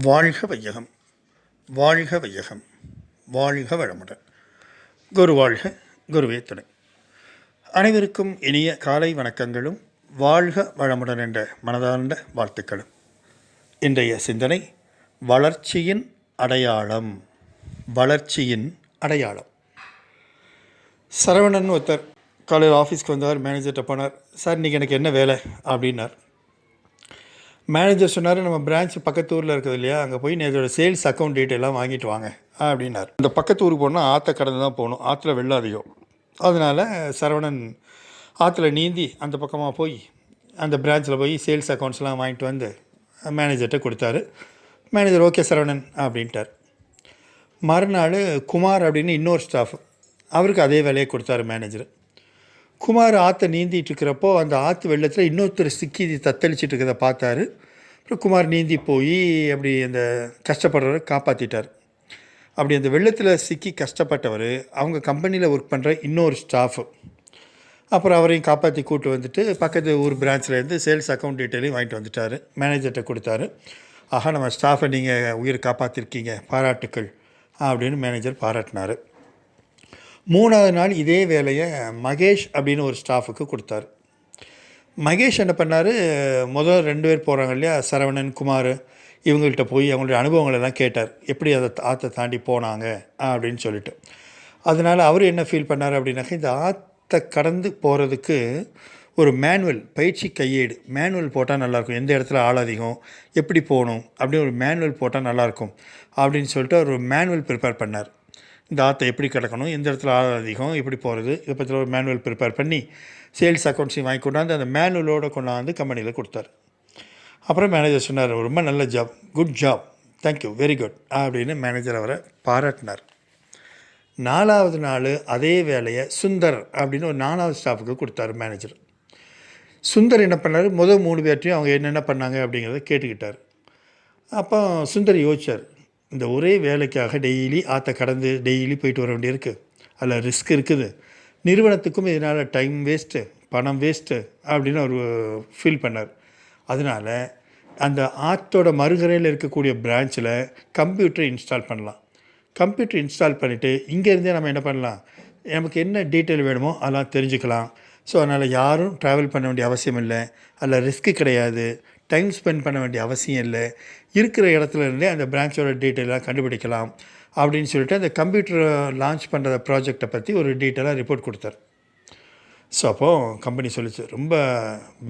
வாழ்க வையகம். வாழ்க வையகம். வாழ்க வளமுடன். குரு வாழ்க குருவே துணை அனைவருக்கும் இனிய காலை வணக்கங்களும் வாழ்க வளமுடன் என்ற மனதார்ந்த வாழ்த்துக்களும். இன்றைய சிந்தனை வளர்ச்சியின் அடையாளம். வளர்ச்சியின் அடையாளம். சரவணன் ஒருத்தர் காலையில் ஆஃபீஸ்க்கு வந்தார் மேனேஜர்கிட்ட போனார் சார் இன்றைக்கி எனக்கு என்ன வேலை? அப்படின்னார். மேனேஜர் சொன்னார் நம்ம பிரான்ச் பக்கத்து ஊரில் இருக்குது இல்லையா அங்கே போய் நேற்றோட சேல்ஸ் அக்கௌண்ட் டீட்டெயிலாம் வாங்கிட்டு வாங்க அப்படின்னார். இந்த பக்கத்து ஊருக்கு போனால் ஆற்றை கடந்து தான் போகணும் ஆற்றுல வெள்ளம் அதிகம். அதனால் சரவணன் ஆற்றுல நீந்தி அந்த பக்கமாக போய் அந்த பிரான்ச்சில் போய் சேல்ஸ் அக்கௌண்ட்ஸ்லாம் வாங்கிட்டு வந்து மேனேஜர்கிட்ட கொடுத்தாரு. மேனேஜர் ஓகே சரவணன் அப்படின்ட்டார். மறுநாள் குமார் அப்படின்னு இன்னொரு ஸ்டாஃப் அவருக்கு அதே வேலையை கொடுத்தாரு மேனேஜர் குமார் ஆற்றை நீந்திட்டு இருக்கிறப்போ அந்த ஆற்று வெள்ளத்தில் இன்னொருத்தர் சிக்கி தத்தளிச்சிட்டு இருக்கிறத பார்த்தாரு. அப்புறம் குமார் நீந்தி போய் அப்படி அந்த கஷ்டப்படுறவரை காப்பாற்றிட்டார் அப்படி அந்த வெள்ளத்தில் சிக்கி கஷ்டப்பட்டவர் அவங்க கம்பெனியில் ஒர்க் பண்ணுற இன்னொரு ஸ்டாஃபு அப்புறம் அவரையும் காப்பாற்றி கூட்டு வந்துட்டு பக்கத்து ஊர் பிரான்ச்லேருந்து சேல்ஸ் அக்கௌண்ட் டீட்டெயிலையும் வாங்கிட்டு வந்துட்டார். மேனேஜர்கிட்ட கொடுத்தாரு. ஆஹா நம்ம ஸ்டாஃபை நீங்கள் உயிர் காப்பாற்றிருக்கீங்க பாராட்டுக்கள் அப்படின்னு மேனேஜர் பாராட்டினார். மூணாவது நாள் இதே வேலையை மகேஷ் அப்படின்னு ஒரு ஸ்டாஃபுக்கு கொடுத்தாரு. மகேஷ் என்ன பண்ணார்? முதல் ரெண்டு பேர் போகிறாங்க இல்லையா? சரவணன் குமார் இவங்கள்ட்ட போய் அவங்களுடைய அனுபவங்கள் எல்லாம் கேட்டார். எப்படி அதை ஆற்றை தாண்டி போனாங்க? அப்படின்னு சொல்லிட்டு. அதனால் அவர் என்ன ஃபீல் பண்ணார் அப்படின்னாக்கா இந்த ஆற்றை கடந்து போகிறதுக்கு ஒரு மேனுவல் பயிற்சி கையேடு. மேனுவல் போட்டால் நல்லாயிருக்கும். எந்த இடத்துல ஆள் அதிகம்? எப்படி போகணும்? அப்படின்னு ஒரு மேனுவல் போட்டால் நல்லாயிருக்கும். அப்படின்னு சொல்லிட்டு அவர் ஒரு மேனுவல் ப்ரிப்பேர் பண்ணார். இந்த ஆற்றை எப்படி கிடக்கணும் எந்த இடத்துல ஆள் அதிகம் எப்படி போகிறது இதை பற்றி ஒரு மேனுவல் ப்ரிப்பேர் பண்ணி சேல்ஸ் அக்கௌண்ட்ஸையும் வாங்கி கொண்டாந்து அந்த மேனுவலோடு கொண்டாந்து கம்பெனியில் கொடுத்தாரு. அப்புறம் மேனேஜர் சொன்னார் ரொம்ப நல்ல job good job thank you very good அப்படின்னு மேனேஜர் அவரை பாராட்டினார். நாலாவது நாள் அதே வேலையை சுந்தர் அப்படின்னு ஒரு நாலாவது ஸ்டாஃபுக்கு கொடுத்தாரு மேனேஜர் சுந்தர் என்ன பண்ணார் முதல் மூணு பேர்ட்டையும் அவங்க என்னென்ன பண்ணாங்க அப்படிங்கிறத கேட்டுக்கிட்டார். அப்போ சுந்தர் யோசிச்சார் இந்த ஒரே வேலைக்காக டெய்லி ஆற்றை கடந்து டெய்லி போயிட்டு வர வேண்டியிருக்கு. அதில் ரிஸ்க் இருக்குது. நிறுவனத்துக்கும் இதனால் டைம் வேஸ்ட்டு பணம் வேஸ்ட்டு அப்படின்னு அவர் ஃபீல் பண்ணார். அதனால் அந்த ஆற்றோட மறுகரையில் இருக்கக்கூடிய பிரான்ச்சில் கம்ப்யூட்டர் இன்ஸ்டால் பண்ணலாம். கம்ப்யூட்டர் இன்ஸ்டால் பண்ணிவிட்டு இங்கேருந்தே நம்ம என்ன பண்ணலாம்? நமக்கு என்ன டீட்டெயில் வேணுமோ அதெல்லாம் தெரிஞ்சுக்கலாம். ஸோ அதனால் யாரும் ட்ராவல் பண்ண வேண்டிய அவசியம் இல்லை. அதில் ரிஸ்க்கு கிடையாது. டைம் ஸ்பெண்ட் பண்ண வேண்டிய அவசியம் இல்லை. இருக்கிற இடத்துல இருந்தே அந்த பிரான்ச்சோட டீட்டெயிலாக கண்டுபிடிக்கலாம் அப்படின்னு சொல்லிட்டு அந்த கம்ப்யூட்டரை லான்ச் பண்ணுற ப்ராஜெக்டை பற்றி ஒரு டீட்டெயிலாக ரிப்போர்ட் கொடுத்தார். ஸோ அப்போது கம்பெனி சொல்லிச்சு ரொம்ப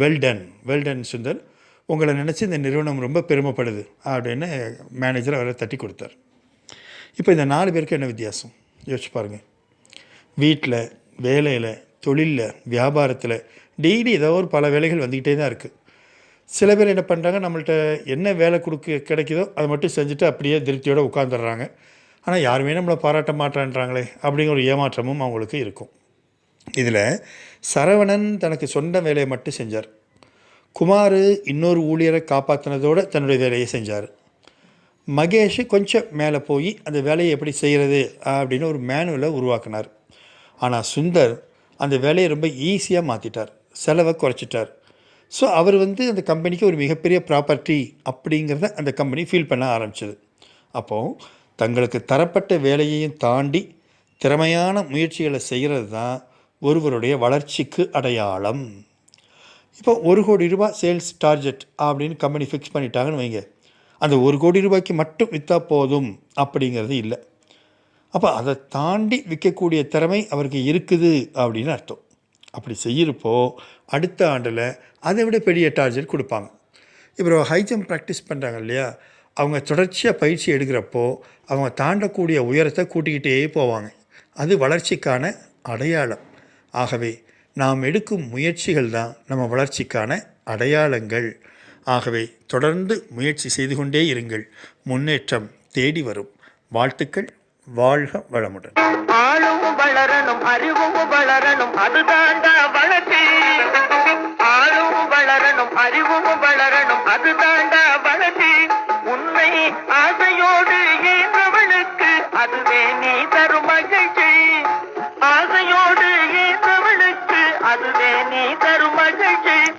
வெல்டன் வெல்டன் சுந்தர். உங்களை நினச்சி இந்த நிறுவனம் ரொம்ப பெருமைப்படுது அப்படின்னு மேனேஜர் அவரை தட்டி கொடுத்தார். இப்போ இந்த நாலு பேருக்கு என்ன வித்தியாசம்? யோசிச்சு பாருங்கள் வீட்டில் வேலையில் தொழிலில் வியாபாரத்தில் டெய்லி ஏதோ ஒரு பல வேலைகள் வந்துக்கிட்டே தான் இருக்குது சில பேர் என்ன பண்ணுறாங்க நம்மள்ட்ட என்ன வேலை கொடுக்க கிடைக்குதோ அதை மட்டும் செஞ்சுட்டு அப்படியே திருப்தியோடு உட்காந்துடுறாங்க ஆனால் யாருமே நம்மளை பாராட்ட மாட்டேன்றாங்களே அப்படிங்கிற ஒரு ஏமாற்றமும் அவங்களுக்கு இருக்கும். இதில் சரவணன் தனக்கு சொந்த வேலையை மட்டும் செஞ்சார். குமார் இன்னொரு ஊழியரை காப்பாற்றினதோடு தன்னுடைய வேலையை செஞ்சார். மகேஷ் கொஞ்சம் மேலே போய் அந்த வேலையை எப்படி செய்கிறது அப்படின்னு ஒரு மேனுவலை உருவாக்கினார். ஆனால் சுந்தர் அந்த வேலையை ரொம்ப ஈஸியாக மாற்றிட்டார் செலவை குறைச்சிட்டார். ஸோ அவர் வந்து அந்த கம்பெனிக்கு ஒரு மிகப்பெரிய ப்ராப்பர்ட்டி அப்படிங்கிறத அந்த கம்பெனி ஃபீல் பண்ண ஆரம்பிச்சது. அப்போது தங்களுக்கு தரப்பட்ட வேலையையும் தாண்டி திறமையான முயற்சிகளை செய்கிறது தான் ஒருவருடைய வளர்ச்சிக்கு அடையாளம். இப்போ ஒரு கோடி ரூபாய் சேல்ஸ் டார்கெட் அப்படின்னு கம்பெனி ஃபிக்ஸ் பண்ணிட்டாங்கன்னு வைங்க. அந்த ஒரு கோடி ரூபாய்க்கு மட்டும் விற்றா போதும் அப்படிங்கிறது இல்லை. அப்போ அதை தாண்டி விற்கக்கூடிய திறமை அவருக்கு இருக்குது அப்படின்னு அர்த்தம். அப்படி செய்கிறப்போ அடுத்த ஆண்டில் அதை விட பெரிய டார்கெட் கொடுப்பாங்க. இப்போ ஹை ஜம்ப் ப்ராக்டிஸ் பண்ணுறாங்க இல்லையா? அவங்க தொடர்ச்சியாக பயிற்சி எடுக்கிறப்போ அவங்க தாண்டக்கூடிய உயரத்தை கூட்டிக்கிட்டே போவாங்க. அது வளர்ச்சிக்கான அடையாளம். ஆகவே நாம் எடுக்கும் முயற்சிகள் தான் நம்ம வளர்ச்சிக்கான அடையாளங்கள். ஆகவே தொடர்ந்து முயற்சி செய்து கொண்டே இருங்கள். முன்னேற்றம் தேடி வரும். வாழ்த்துக்கள். வாழ்க வளமுடன். வளரணும் அறிவும் வளரணும் அதுதாண்டா வளர்ச்சி. ஆளும் வளரணும் அறிவும் வளரணும் அதுதாண்டா வளர்ச்சி. உன்னை ஆசையோடு ஈன்றவனுக்கு அதுவே நீ தரும்